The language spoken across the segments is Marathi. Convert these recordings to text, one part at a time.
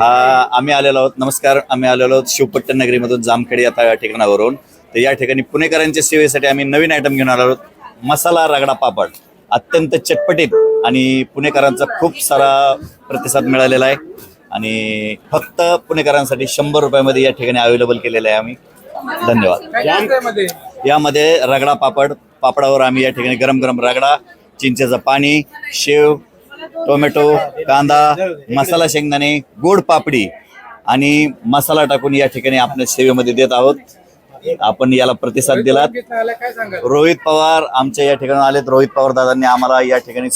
हा आम्ही आलेलो आहोत. नमस्कार आम्ही आलेलो आहोत शिवपट्टण नगरीमधून जामखेड या त्या ठिकाणावरून. तर या ठिकाणी पुणेकरांच्या सेवेसाठी आम्ही नवीन आयटम घेऊन आलो आहोत. मसाला रगडा पापड. अत्यंत चटपटीत आणि पुणेकरांचा खूप सारा प्रतिसाद मिळालेला आहे. आणि फक्त पुणेकरांसाठी शंभर रुपयामध्ये या ठिकाणी अवेलेबल केलेलं आहे आम्ही. धन्यवाद. यामध्ये रगडा पापड. पापडावर आम्ही या ठिकाणी गरम गरम रगडा चिंचेचं पाणी शेव टोमॅटो कांदा मसाला शेंगदाणे गोड पापडी आणि मसाला टाकून या ठिकाणी आपल्या सेवेमध्ये देत आहोत. आपण याला प्रतिसाद सांगाल रोहित पवार आमच्या या ठिकाणी आलेत. रोहित पवार दादांनी आम्हाला या ठिकाणी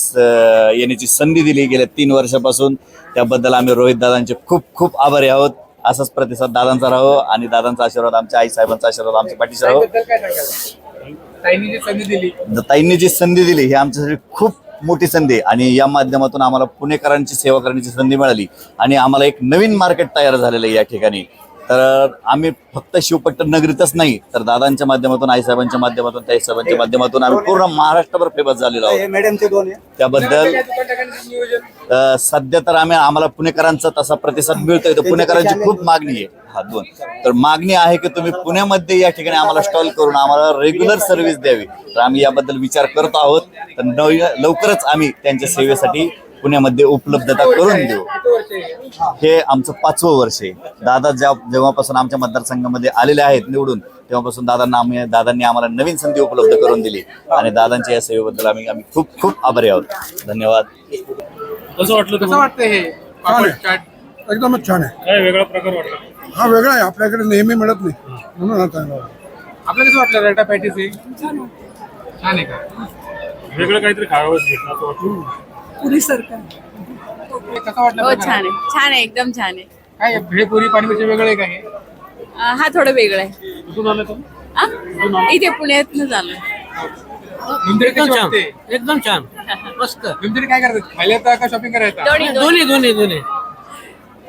येण्याची संधी दिली गेल्या तीन वर्षापासून. त्याबद्दल आम्ही रोहित दादांचे खूप खूप आभारी आहोत. असाच प्रतिसाद दादांचा राहो आणि दादांचा आशीर्वाद आमच्या आई साहेबांचा आशीर्वाद आमच्या पाठीशी राहो. दिली. ताईंनी जी संधी दिली ही आमच्यासाठी खूप मोठी संधी आणि या माध्यमातून आम्हाला पुणेकरांची सेवा करण्याची संधी मिळाली. आणि आम्हाला एक नवीन मार्केट तयार झालेलं आहे या ठिकाणी. तर आम्ही फक्त शिवपट्टण नगरीतच नाही तर दादांच्या माध्यमातून आईसाहेबांच्या माध्यमातून ताईसाहेबांच्या माध्यमातून आम्ही पूर्ण महाराष्ट्रभर फेमस झालेलो आहोत. त्याबद्दल सध्या तर आम्ही आम्हाला पुणेकरांचा तसा प्रतिसाद मिळतोय तर पुणेकरांची खूप मागणी आहे. हा दोन. तर मागणी आहे की तुम्ही पुण्यामध्ये या ठिकाणी आम्हाला स्टॉल करून आम्हाला रेग्युलर सर्व्हिस द्यावी. तर आम्ही याबद्दल विचार करत आहोत. तर लवकरच आम्ही त्यांच्या सेवेसाठी पुण्यामध्ये उपलब्धता करून देऊ? हे आमचं पाचवं वर्ष आहे. दादा ज्या जेव्हापासून आमच्या मतदारसंघामध्ये आलेले आहेत निवडून तेव्हापासून दादांना आम्ही दादांनी आम्हाला नवीन संधी उपलब्ध करून दिली. आणि दादांच्या या सेवेबद्दल आम्ही आम्ही खूप खूप आभारी आहोत. धन्यवाद. कसं वाटलं कसं वाटतं हे? एकदमच छान आहे. काय वेगळा प्रकार वाटला? हा वेगळा आहे. आपल्याकडे नेहमी मिळत नाही. म्हणून हा चांगला वाटला. आपल्याला कसं वाटलं? रेटा पॅटीस हे छान आहे. का वेगळं काहीतरी खावंच भेटलं असं वाटतं हे कसं वाटलं हो? छान आहे. छान आहे एकदम छान आहे. काय भेळपुरी पाणीपुरी वेगळं आहे का हे? अं, हा थोडं वेगळं आहे. कुठून आलं तुम्ही आ? इथे पुण्यातनं झालं. निमतरी कशी वाटते? एकदम छान. मस्त. निमतरी काय करतात? खायला येतं का शॉपिंग करायचं दोन्ही दोन्ही. दोन्ही दोन्ही दोन्ही.